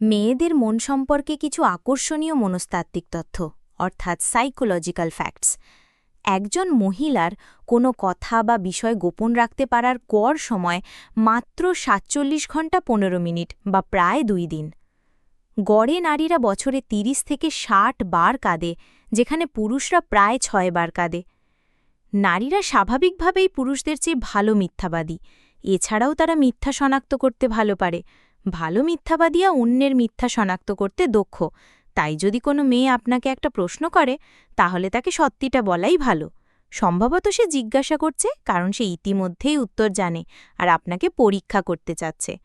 মেয়েদের মন সম্পর্কে কিছু আকর্ষণীয় মনস্তাত্ত্বিক তথ্য, অর্থাৎ সাইকোলজিক্যাল ফ্যাক্টস একজন মহিলার কোনো কথা বা বিষয় গোপন রাখতে পারার কর সময় মাত্র সাতচল্লিশ ঘণ্টা পনেরো মিনিট বা প্রায় দুই দিন। গড়ে নারীরা বছরে ৩০ থেকে ষাট বার কাঁদে, যেখানে পুরুষরা প্রায় ছয় বার কাঁদে। নারীরা স্বাভাবিকভাবেই পুরুষদের চেয়ে ভালো মিথ্যাবাদী। এছাড়াও তারা মিথ্যা শনাক্ত করতে ভালো পারে। ভালো মিথ্যাবাদীরা অন্যের মিথ্যা শনাক্ত করতে দক্ষ। তাই যদি কোনো মেয়ে আপনাকে একটা প্রশ্ন করে, তাহলে তাকে সত্যিটা বলাই ভালো। সম্ভবত সে জিজ্ঞাসা করছে, কারণ সে ইতিমধ্যেই উত্তর জানে আর আপনাকে পরীক্ষা করতে চাচ্ছে।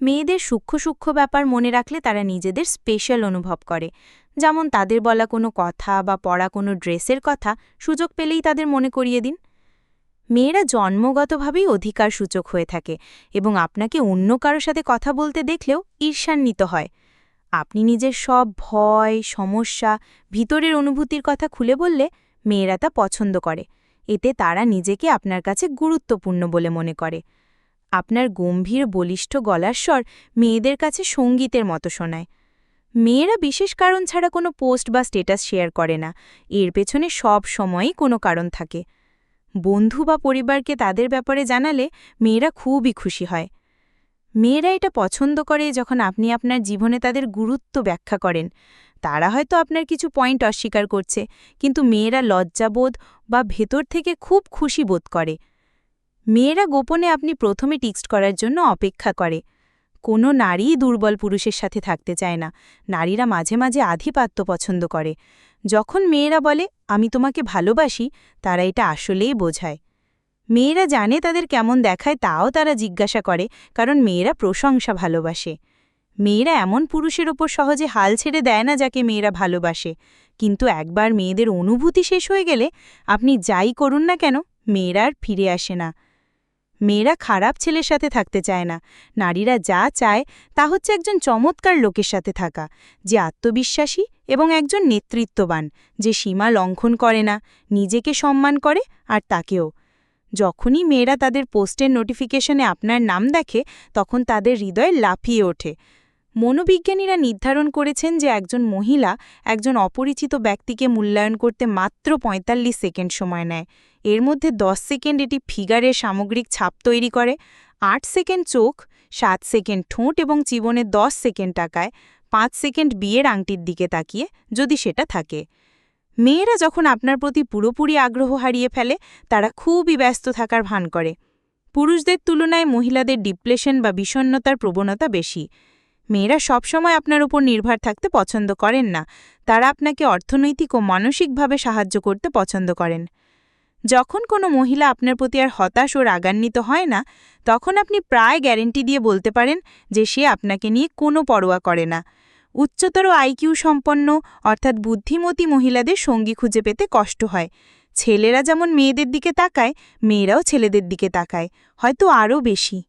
মেয়েদের সূক্ষ্ম সূক্ষ্ম ব্যাপার মনে রাখলে তারা নিজেদের স্পেশাল অনুভব করে। যেমন তাদের বলা কোনো কথা বা পড়া কোনো ড্রেসের কথা সুযোগ পেলেই তাদের মনে করিয়ে দিন। মেয়েরা জন্মগতভাবেই অধিকার সূচক হয়ে থাকে এবং আপনাকে অন্য কারও সাথে কথা বলতে দেখলেও ঈর্ষান্বিত হয়। আপনি নিজের সব ভয়, সমস্যা, ভিতরের অনুভূতির কথা খুলে বললে মেয়েরা তা পছন্দ করে। এতে তারা নিজেকে আপনার কাছে গুরুত্বপূর্ণ বলে মনে করে। আপনার গম্ভীর, বলিষ্ঠ গলার স্বর মেয়েদের কাছে সঙ্গীতের মতো শোনায়। মেয়েরা বিশেষ কারণ ছাড়া কোনো পোস্ট বা স্টেটাস শেয়ার করে না। এর পেছনে সব সময়ই কোনো কারণ থাকে। বন্ধু বা পরিবারকে তাদের ব্যাপারে জানালে মেয়েরা খুবই খুশি হয়। মেয়েরা এটা পছন্দ করে যখন আপনি আপনার জীবনে তাদের গুরুত্ব ব্যাখ্যা করেন। তারা হয়তো আপনার কিছু পয়েন্ট অস্বীকার করছে, কিন্তু মেয়েরা লজ্জাবোধ বা ভেতর থেকে খুব খুশি বোধ করে। মেয়েরা গোপনে আপনি প্রথমে টিক্সট করার জন্য অপেক্ষা করে। কোনো নারী দুর্বল পুরুষের সাথে থাকতে চায় না। নারীরা মাঝে মাঝে আধিপাত্য পছন্দ করে। যখন মেয়েরা বলে, আমি তোমাকে ভালোবাসি তারা এটা আসলেই বোঝায়। মেয়েরা জানে তাদের কেমন দেখায়, তাও তারা জিজ্ঞাসা করে, কারণ মেয়েরা প্রশংসা ভালোবাসে। মেয়েরা এমন পুরুষের ওপর সহজে হাল ছেড়ে দেয় না যাকে মেয়েরা ভালোবাসে। কিন্তু একবার মেয়েদের অনুভূতি শেষ হয়ে গেলে, আপনি যাই করুন না কেন, মেয়েরা আর ফিরে আসে না। মেয়েরা খারাপ ছেলের সাথে থাকতে চায় না। নারীরা যা চায় তা হচ্ছে একজন চমৎকার লোকের সাথে থাকা, যে আত্মবিশ্বাসী এবং একজন নেতৃত্ববান, যে সীমা লঙ্ঘন করে না, নিজেকে সম্মান করে আর তাকেও। যখনই মেয়েরা তাদের পোস্টের নোটিফিকেশনে আপনার নাম দেখে, তখন তাদের হৃদয়ে লাফিয়ে ওঠে। মনোবিজ্ঞানীরা নির্ধারণ করেছেন যে একজন মহিলা একজন অপরিচিত ব্যক্তিকে মূল্যায়ন করতে মাত্র ৪৫ সেকেন্ড সময় নেয়। এর মধ্যে ১০ সেকেন্ড এটি ফিগারের সামগ্রিক ছাপ তৈরি করে, আট সেকেন্ড চোখ, সাত সেকেন্ড ঠোঁট এবং জীবনে ১০ সেকেন্ড টাকায়, পাঁচ সেকেন্ড বিয়ের আংটির দিকে তাকিয়ে যদি সেটা থাকে। মেয়েরা যখন আপনার প্রতি পুরোপুরি আগ্রহ হারিয়ে ফেলে, তারা খুবই ব্যস্ত থাকার ভান করে। পুরুষদের তুলনায় মহিলাদের ডিপ্রেশন বা বিষণ্নতার প্রবণতা বেশি। মেয়েরা সবসময় আপনার উপর নির্ভর থাকতে পছন্দ করেন না। তারা আপনাকে অর্থনৈতিক ও মানসিকভাবে সাহায্য করতে পছন্দ করেন। যখন কোনো মহিলা আপনার প্রতি আর হতাশ ও রাগান্বিত হয় না, তখন আপনি প্রায় গ্যারেন্টি দিয়ে বলতে পারেন যে সে আপনাকে নিয়ে কোনো পরোয়া করে না। উচ্চতর আইকিউ সম্পন্ন, অর্থাৎ বুদ্ধিমতী মহিলাদের সঙ্গী খুঁজে পেতে কষ্ট হয়। ছেলেরা যেমন মেয়েদের দিকে তাকায়, মেয়েরাও ছেলেদের দিকে তাকায়। হয়তো আরও বেশি।